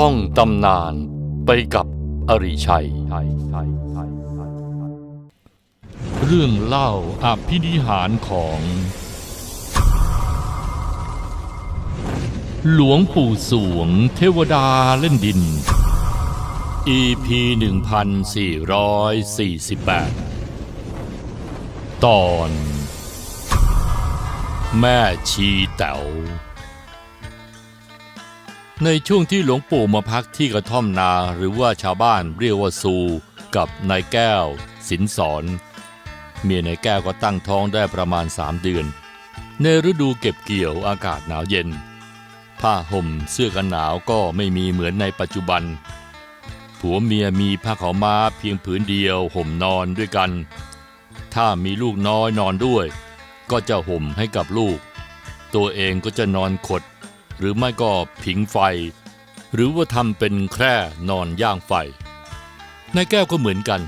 ท่องตำนานไปกับอริชัย เรื่องเล่าอภินิหารของ หลวงปู่สวงเทวดาเล่นดิน EP 1448 ตอน แม่ชีแต๋ว ในช่วงที่หลวงปู่มาพักที่กระท่อมนาหรือว่าชาวบ้านเรียกว่าซูกับนายแก้ว สินสอนเมียนายแก้วก็ตั้งท้องได้ประมาณสามเดือน ในฤดูเก็บเกี่ยวอากาศหนาวเย็น ผ้าห่มเสื้อกันหนาวก็ไม่มีเหมือนในปัจจุบัน ผัวเมียมีผ้าขาวม้าเพียงผืนเดียวห่มนอนด้วยกัน ถ้ามีลูกน้อยนอนด้วย ก็จะห่มให้กับลูก ตัวเองก็จะนอนขด รือไม่ก็ผิงไฟ หรือว่าทำเป็นแคร่นอนย่างไฟนายแก้วก็เหมือนกัน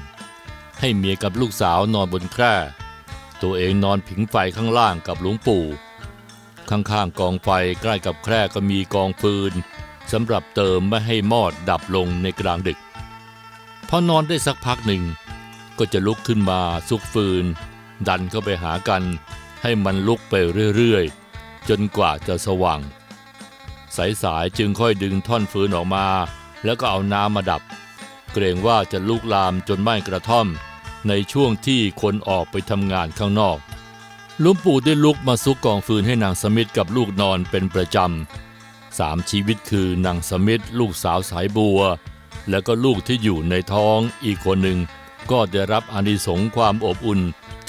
ให้เมียกับลูกสาวนอนบนแคร่ตัวเองนอนผิงไฟข้างล่างกับหลวงปู่ ข้างๆกองไฟใกล้กับแคร่ก็มีกองฟืนสำหรับเติมไม่ให้มอดดับลงในกลางดึกพอนอนได้สักพักหนึ่ง ก็จะลุกขึ้นมาซุกฟืน ดันเข้าไปหากัน ให้มันลุกไปเรื่อยๆ จนกว่าจะสว่าง สายๆจึงค่อยดึงท่อนฟืนออกมา แล้วก็เอาน้ำมาดับ เกรงว่าจะลุกลามจนไหม้กระท่อม ในช่วงที่คนออกไปทำงานข้างนอกลวงปู่ได้ลุกมาซุกกองฟืนให้นางสมิทกับลูกนอนเป็นประจำสามชีวิตคือนางสมิทลูกสาวสายบัว แล้วก็ลูกที่อยู่ในท้องอีกคนหนึ่ง ก็ได้รับอานิสงส์ความอบอุ่น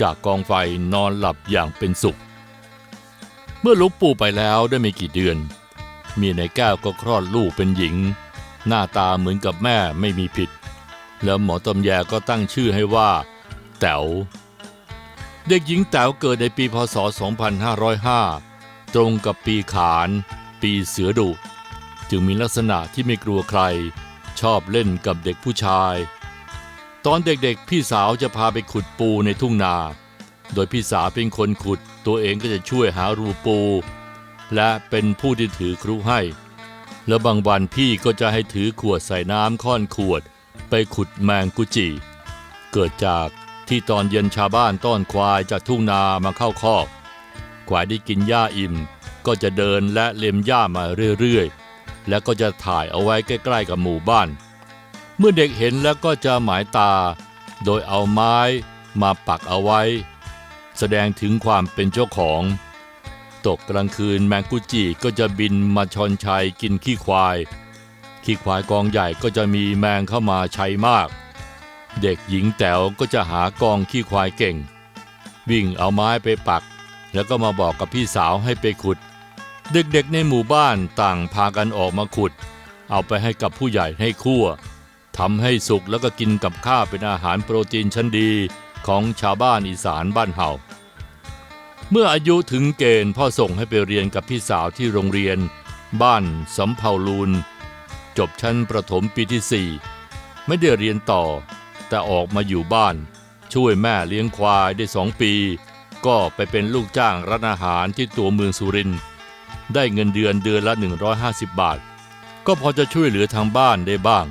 จากกองไฟนอนหลับอย่างเป็นสุข เมื่อลวงปู่ไปแล้วได้ไม่กี่เดือน มียในแก้วก็คลอดลูกเป็นหญิง หน้าตาเหมือนกับแม่ไม่มีผิด แล้วหมอตำแยก็ตั้งชื่อให้ว่า แต๋วเด็กหญิงแต๋วเกิดในปีพศ 2505 ตรงกับปีขาน ปีเสือดุ จึงมีลักษณะที่ไม่กลัวใคร ชอบเล่นกับเด็กผู้ชาย ตอนเด็กๆ พี่สาวจะพาไปขุดปูในทุ่งนา โดยพี่สาวเป็นคนขุด ตัวเองก็จะช่วยหารูปู และเป็นผู้ที่ถือครุให้ แล้วบางวันพี่ก็จะให้ถือขวดใส่น้ำค่อนขวด ไปขุดแมงกุจิ เกิดจากที่ตอนเย็นชาวบ้านต้อนควายจากทุ่งนามาเข้าคอก ควายได้กินหญ้าอิ่ม ก็จะเดินและเล็มหญ้ามาเรื่อยๆ แล้วก็จะถ่ายเอาไว้ใกล้ๆกับหมู่บ้าน เมื่อเด็กเห็นแล้วก็จะหมายตา โดยเอาไม้มาปักเอาไว้ แสดงถึงความเป็นเจ้าของ ตกกลางคืนแมงกุจิก็จะบินมาชอนชัยกินขี้ควาย ขี้ควายกองใหญ่ก็จะมีแมงเข้ามาใช้มาก เด็กหญิงแต๋วก็จะหากองขี้ควายเก่ง วิ่งเอาไม้ไปปัก แล้วก็มาบอกกับพี่สาวให้ไปขุด เด็กๆในหมู่บ้านต่างพากันออกมาขุด เอาไปให้กับผู้ใหญ่ให้คั่วทำให้สุกแล้วก็กินกับข้าวเป็นอาหารโปรตีนชั้นดีของชาวบ้านอีสานบ้านเฮา เมื่ออายุถึงเกณฑ์พ่อส่งให้ไปเรียนกับพี่สาวที่โรงเรียน บ้านสำเภาลูน จบชั้นประถมปีที่ 4 ไม่ได้เรียนต่อ แต่ออกมาอยู่บ้าน ช่วยแม่เลี้ยงควายได้สองปี ก็ไปเป็นลูกจ้างร้านอาหารที่ตัวเมืองสุรินทร์ได้เงินเดือนเดือนละ 150 บาท ก็พอจะช่วยเหลือทางบ้านได้บ้าง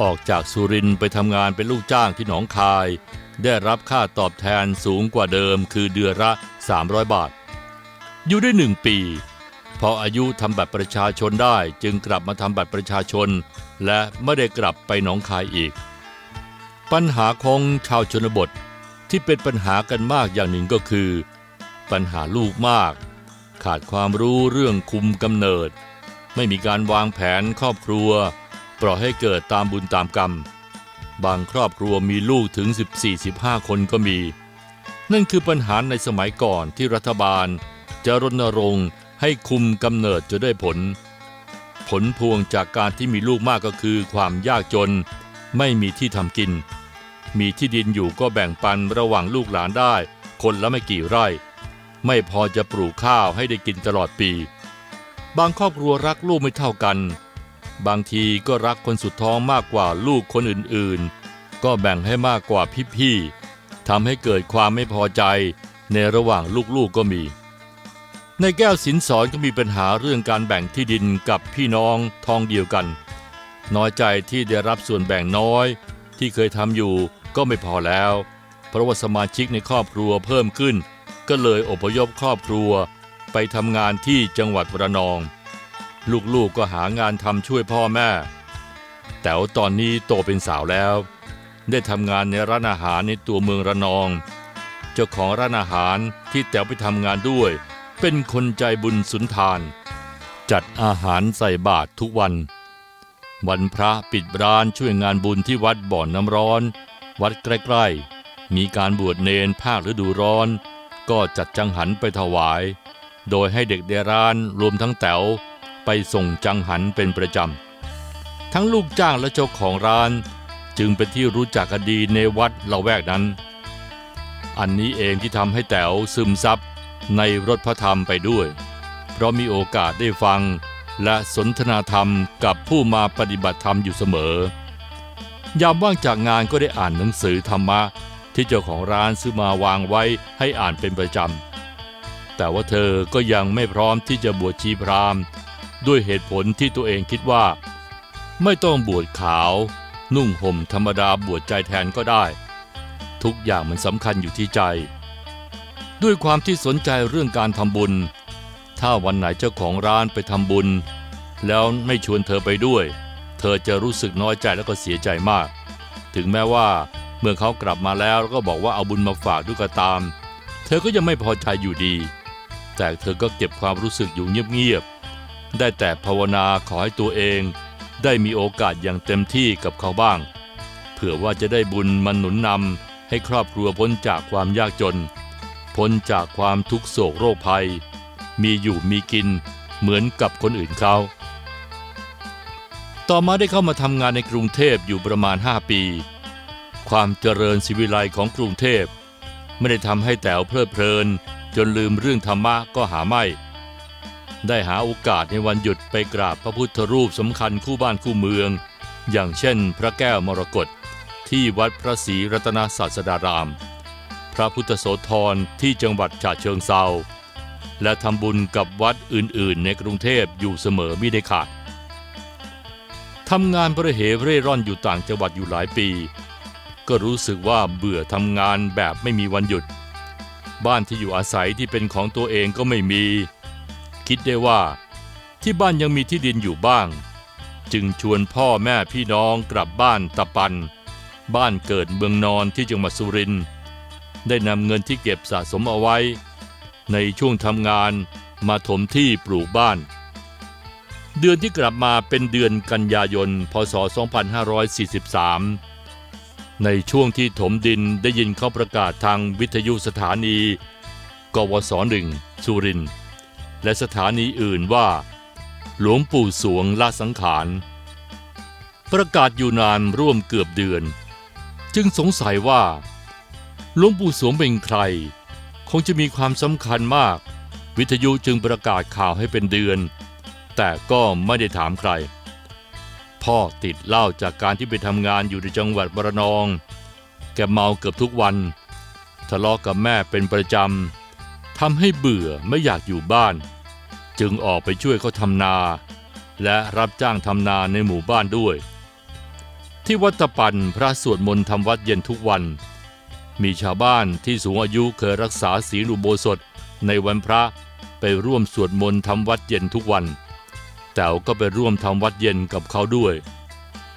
ออกจากสุรินไปทำงานเป็นลูกจ้างที่หนองคาย ได้รับค่าตอบแทนสูงกว่าเดิมคือเดือนละ 300 บาท อยู่ได้หนึ่งปี พออายุทำบัตรประชาชนได้จึงกลับมาทำบัตรประชาชน และไม่ได้กลับไปหนองคายอีก ปัญหาของชาวชนบทที่เป็นปัญหากันมากอย่างหนึ่งก็คือ ปัญหาลูกมาก ขาดความรู้เรื่องคุมกำเนิด ไม่มีการวางแผนครอบครัว ปล่อยให้เกิดตามบุญตามกรรม บางครอบครัวมีลูกถึง 14-15 คนก็มี นั่นคือปัญหาในสมัยก่อนที่รัฐบาล จะรณรงค์ให้คุมกำเนิดจะได้ผล ผลพวงจากการที่มีลูกมากก็คือความยากจน ไม่มีที่ทำกิน มีที่ดินอยู่ก็แบ่งปันระหว่างลูกหลานได้ คนละไม่กี่ไร่ ไม่พอจะปลูกข้าวให้ได้กินตลอดปี บางครอบครัวรักลูกไม่เท่ากัน บางทีก็รักคนสุดท้องมากกว่าลูกคนอื่นๆ ก็แบ่งให้มากกว่าพี่ๆทำให้เกิดความไม่พอใจในระหว่างลูกๆก็มี ในแก้วสินสอนก็มีปัญหาเรื่องการแบ่งที่ดินกับพี่น้องท้องเดียวกัน น้อยใจที่ได้รับส่วนแบ่งน้อย ที่เคยทำอยู่ก็ไม่พอแล้ว เพราะว่าสมาชิกในครอบครัวเพิ่มขึ้น ก็เลยอพยพครอบครัว ไปทำงานที่จังหวัดระนอง ลูกๆก็หางานทำช่วยพ่อแม่ แต่ว่าตอนนี้โตเป็นสาวแล้ว ได้ทำงานในร้านอาหารในตัวเมืองระนอง เจ้าของร้านอาหารที่แต๋วไปทำงานด้วย เป็นคนใจบุญสุนทาน จัดอาหารใส่บาตรทุกวัน วันพระปิดร้านช่วยงานบุญที่วัดบ่อนน้ำร้อน วัดใกล้ๆ มีการบวชเนนภาคฤดูร้อน ก็จัดจังหันไปถวาย โดยให้เด็กในร้านรวมทั้งแต๋ว ไปส่งจังหันเป็นประจำ ทั้งลูกจ้างและเจ้าของร้าน จึงเป็นที่รู้จักกันดีในวัดละแวกนั้น อันนี้เองที่ทำให้แต๋วซึมซับในรถพระธรรมไปด้วย เพราะมีโอกาสได้ฟังและสนทนาธรรมกับผู้มาปฏิบัติธรรมอยู่เสมอ ยามว่างจากงานก็ได้อ่านหนังสือธรรมะ ที่เจ้าของร้านซื้อมาวางไว้ให้อ่านเป็นประจำ แต่ว่าเธอก็ยังไม่พร้อมที่จะบวชชีพราหมณ์ ด้วยเหตุผลที่ตัวเองคิดว่า ไม่ต้องบวชขาว นุ่งห่มธรรมดาบวชใจแทนก็ได้ ทุกอย่างมันสำคัญอยู่ที่ใจ ด้วยความที่สนใจเรื่องการทำบุญ ถ้าวันไหนเจ้าของร้านไปทำบุญ แล้วไม่ชวนเธอไปด้วย เธอจะรู้สึกน้อยใจแล้วก็เสียใจมาก ถึงแม้ว่าเมื่อเขากลับมาแล้วก็บอกว่าเอาบุญมาฝากด้วยก็ตาม เธอก็ยังไม่พอใจอยู่ดี แต่เธอก็เก็บความรู้สึกอยู่เงียบ ได้แต่ภาวนาขอให้ตัวเองได้มีโอกาสอย่างเต็มที่กับเขาบ้าง เผื่อว่าจะได้บุญมันหนุนนำให้ครอบครัวพ้นจากความยากจน พ้นจากความทุกโศกโรคภัย มีอยู่มีกินเหมือนกับคนอื่นเขา ต่อมาได้เข้ามาทำงานในกรุงเทพอยู่ประมาณ 5 ปี ความเจริญศิวิไลของกรุงเทพไม่ได้ทำให้แต๋วเพลิดเพลิน จนลืมเรื่องธรรมะก็หาไม่ ได้หาโอกาสในวันหยุดไปกราบพระพุทธรูปสำคัญคู่บ้านคู่เมือง อย่างเช่น พระแก้วมรกตที่วัดพระศรีรัตนศาสดาราม พระพุทธโสธรที่จังหวัดฉะเชิงเซาและทำบุญกับวัดอื่นๆ ในกรุงเทพอยู่เสมอไม่ได้ขาดทำงานประเหเร่ร่อนอยู่ต่างจังหวัดอยู่หลายปี ก็รู้สึกว่าเบื่อทำงานแบบไม่มีวันหยุด บ้านที่อยู่อาศัยที่เป็นของตัวเองก็ไม่มี คิดได้ว่า ที่บ้านยังมีที่ดินอยู่บ้าง จึงชวนพ่อแม่พี่น้องกลับบ้านตะปัน บ้านเกิดเมืองนอนที่จังหวัดสุรินทร์ได้นำเงินที่เก็บสะสมเอาไว้ ในช่วงทำงานมาถมที่ปลูกบ้าน เดือนที่กลับมาเป็นเดือนกันยายน พศ 2543 ในช่วงที่ถมดินได้ยินเขาประกาศทางวิทยุสถานี กวสหนึ่งสุรินทร์ และสถานีอื่นว่า หลวงปู่สวงละสังขาร ประกาศอยู่นานร่วมเกือบเดือน จึงสงสัยว่า หลวงปู่สวงเป็นใคร คงจะมีความสำคัญมาก วิทยุจึงประกาศข่าวให้เป็นเดือน แต่ก็ไม่ได้ถามใคร พ่อติดเหล้าจากการที่ไปทำงานอยู่ในจังหวัดบรนอง แกเมาเกือบทุกวัน ทะเลาะกับแม่เป็นประจำ ทำให้เบื่อไม่อยากอยู่บ้าน จึงออกไปช่วยเขาทำนา และรับจ้างทำนาในหมู่บ้านด้วย ที่วัดตะปันพระสวดมนต์ทำวัดเย็นทุกวัน มีชาวบ้านที่สูงอายุเคยรักษาศีลอุโบสถในวันพระไปร่วมสวดมนต์ทำวัดเย็นทุกวัน แต๋วก็ไปร่วมทำวัดเย็นกับเขาด้วย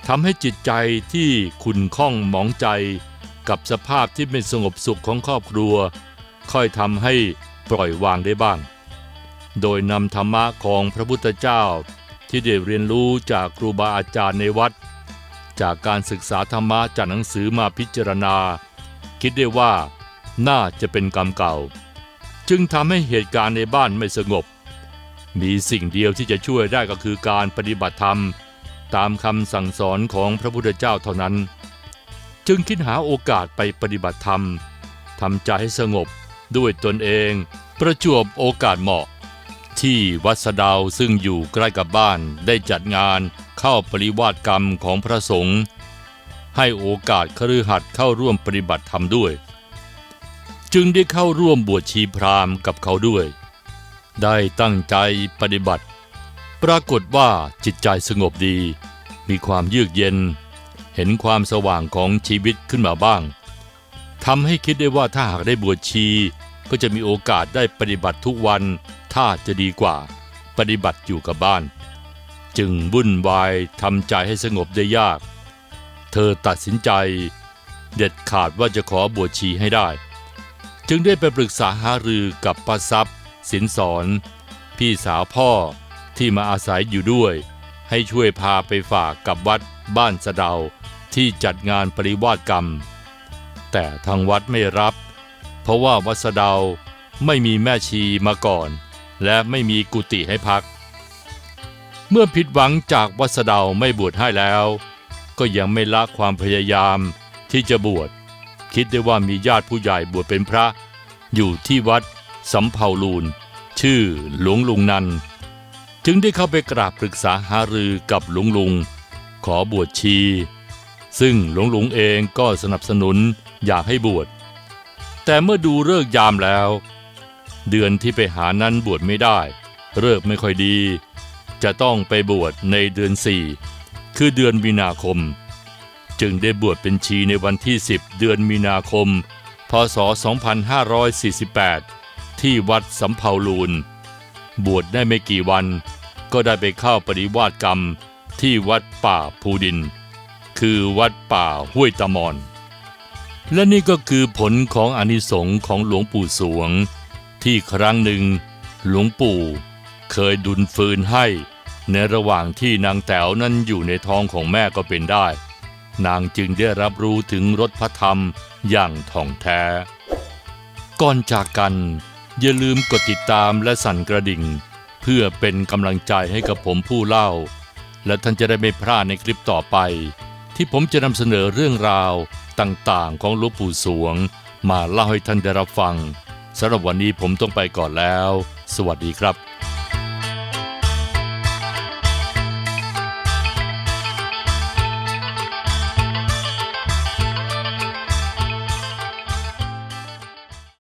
ทำให้จิตใจที่ขุนข้องหมองใจกับสภาพที่ไม่สงบสุขของครอบครัว ค่อยทำให้ปล่อยวางได้บ้าง โดยนำธรรมะของพระพุทธเจ้าที่ได้เรียนรู้จากครูบาอาจารย์ในวัด จากการศึกษาธรรมะจากหนังสือมาพิจารณา คิดได้ว่าน่าจะเป็นกรรมเก่า จึงทำให้เหตุการณ์ในบ้านไม่สงบ มีสิ่งเดียวที่จะช่วยได้ก็คือการปฏิบัติธรรม ตามคำสั่งสอนของพระพุทธเจ้าเท่านั้น จึงคิดหาโอกาสไปปฏิบัติธรรมทำใจให้สงบ ด้วยตนเองประจวบโอกาสเหมาะ ที่วัดสดาวซึ่งอยู่ใกล้กับบ้านได้จัดงานเข้าปริวาสกรรมของพระสงฆ์ให้โอกาสคฤหัสถ์เข้าร่วมปฏิบัติธรรมด้วย จึงได้เข้าร่วมบวชชีพราหมณ์กับเขาด้วย ได้ตั้งใจปฏิบัติ ปรากฏว่าจิตใจสงบดี มีความเยือกเย็น เห็นความสว่างของชีวิตขึ้นมาบ้างทำให้คิดได้ว่าถ้าหากได้บวชชี ก็จะมีโอกาสได้ปฏิบัติทุกวัน ถ้าจะดีกว่า ปฏิบัติอยู่กับบ้าน จึงวุ่นวายทำใจให้สงบได้ยาก เธอตัดสินใจ เด็ดขาดว่าจะขอบวชชีให้ได้ จึงได้ไปปรึกษาหารือกับป้าซับสินสอนพี่สาวพ่อที่มาอาศัยอยู่ด้วย ให้ช่วยพาไปฝากกับวัดบ้านสะเดาที่จัดงานปริวาสกรรม แต่ทางวัดไม่รับ เพราะว่าวัดสดาไม่มีแม่ชีมาก่อน และไม่มีกุฏิให้พัก เมื่อผิดหวังจากวัดสดาไม่บวชให้แล้ว ก็ยังไม่ละความพยายามที่จะบวชคิดได้ว่ามีญาติผู้ใหญ่บวชเป็นพระ อยู่ที่วัดสำเภาลูนชื่อหลวงลุงนัน จึงได้เข้าไปกราบปรึกษาหารือกับหลวงลุง ขอบวชชี ซึ่งหลวงลุงเองก็สนับสนุนอยากให้บวช แต่เมื่อดูเลิกยามแล้ว เดือนที่ไปหานั้นบวชไม่ได้เลิกไม่ค่อยดี จะต้องไปบวชในเดือนสี่คือเดือนมีนาคม จึงได้บวชเป็นชีในวันที่ 10 เดือนมีนาคม พศ 2548 ที่วัดสำเภาลูน บวชได้ไม่กี่วัน ก็ได้ไปเข้าปฏิวาสกรรมที่วัดป่าภูดิน คือวัดป่าห้วยตะมอน และนี่ก็คือผลของอานิสงส์ของหลวงปู่สวง ที่ครั้งหนึ่ง หลวงปู่ เคยดุลฟืนให้ ในระหว่างที่นางแต๋วนั้นอยู่ในท้องของแม่ก็เป็นได้ นางจึงได้รับรู้ถึงรสพระธรรมอย่างท่องแท้ ก่อนจากกัน อย่าลืมกดติดตามและสั่นกระดิ่ง เพื่อเป็นกำลังใจให้กับผมผู้เล่า และท่านจะได้ไม่พลาดในคลิปต่อไป ที่ผมจะนำเสนอเรื่องราว ต่างๆ ของหลวงปู่สวง มาเล่าให้ท่านได้รับฟังสำหรับวันนี้ผมต้องไปก่อนแล้ว สวัสดีครับ